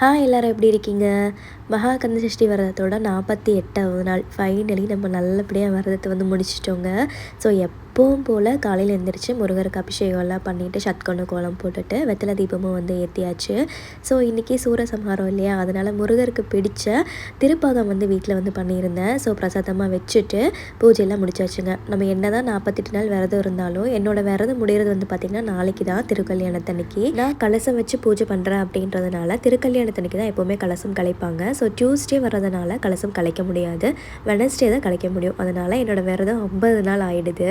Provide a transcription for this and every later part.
Hi எல்லோரும் எப்படி இருக்கீங்க? மகா கந்த சஷ்டி விரதத்தோட நாற்பத்தி எட்டாவது நாள். ஃபைனலி நம்ம நல்லபடியாக விரதத்தை வந்து முடிச்சிட்டோங்க. ஸோ எப்பவும் போல் காலையில் எழுந்திரிச்சு முருகருக்கு அபிஷேகம்லாம் பண்ணிவிட்டு சத்கொண்டு கோலம் போட்டுட்டு வெத்தலை தீபமும் வந்து ஏற்றியாச்சு ஸோ இன்றைக்கி சூரசம்ஹாரம் இல்லையா? அதனால் முருகருக்கு பிடிச்ச திருப்பாகம் வந்து வீட்டில் வந்து பண்ணியிருந்தேன். ஸோ பிரசாதமாக வச்சுட்டு பூஜையெல்லாம் முடிச்சாச்சுங்க. நம்ம என்ன தான் நாற்பத்தெட்டு நாள் விரதம் இருந்தாலும் என்னோடய விரதம் முடிகிறது வந்து பார்த்திங்கன்னா நாளைக்கு தான் திருக்கல்யாணத்தன்னைக்கு நான் கலசம் வச்சு பூஜை பண்ணுறேன் அப்படின்றதுனால திருக்கல்யாணத்தன்னைக்கு தான் எப்போவுமே கலசம் கலைப்பாங்க. ஸோ டியூஸ்டே வர்றதுனால கலசம் கலைக்க முடியாது. வெனஸ்டே தான் கலைக்க முடியும். அதனால் என்னோடய விரதம் ஐம்பது நாள் ஆகிடுது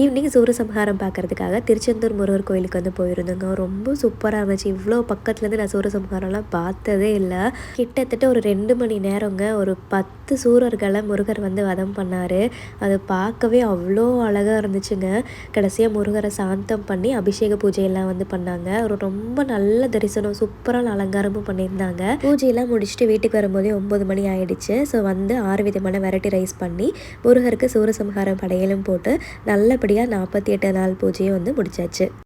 ஈவினிங் சூரசம்ஹாரம் பார்க்குறதுக்காக திருச்செந்தூர் முருகர் கோயிலுக்கு வந்து போயிருந்தோங்க. ரொம்ப சூப்பராக இருந்துச்சு. இவ்வளோ பக்கத்துலேருந்து நான் சூரசம்ஹாரம்லாம் பார்த்ததே இல்லை. கிட்டத்தட்ட ஒரு ரெண்டு மணி நேரங்க. ஒரு பத்து சூரர்களை முருகர் வந்து வதம் பண்ணார். அது பார்க்கவே அவ்வளோ அழகாக இருந்துச்சுங்க. கடைசியாக முருகரை சாந்தம் பண்ணி அபிஷேக பூஜையெல்லாம் வந்து பண்ணாங்க. ஒரு ரொம்ப நல்ல தரிசனம் சூப்பரான அலங்காரமும் பண்ணியிருந்தாங்க. பூஜையெல்லாம் முடிச்சுட்டு வீட்டுக்கு வரும்போதே ஒம்பது மணி ஆயிடுச்சு. ஸோ வந்து ஆறு விதமான வெரைட்டி ரைஸ் பண்ணி முருகருக்கு சூரசம்ஹாரம் படையலும் போட்டு நல்ல நல்லபடியாக நாற்பத்தி எட்டு நாள் பூஜையை வந்து முடிச்சாச்சு.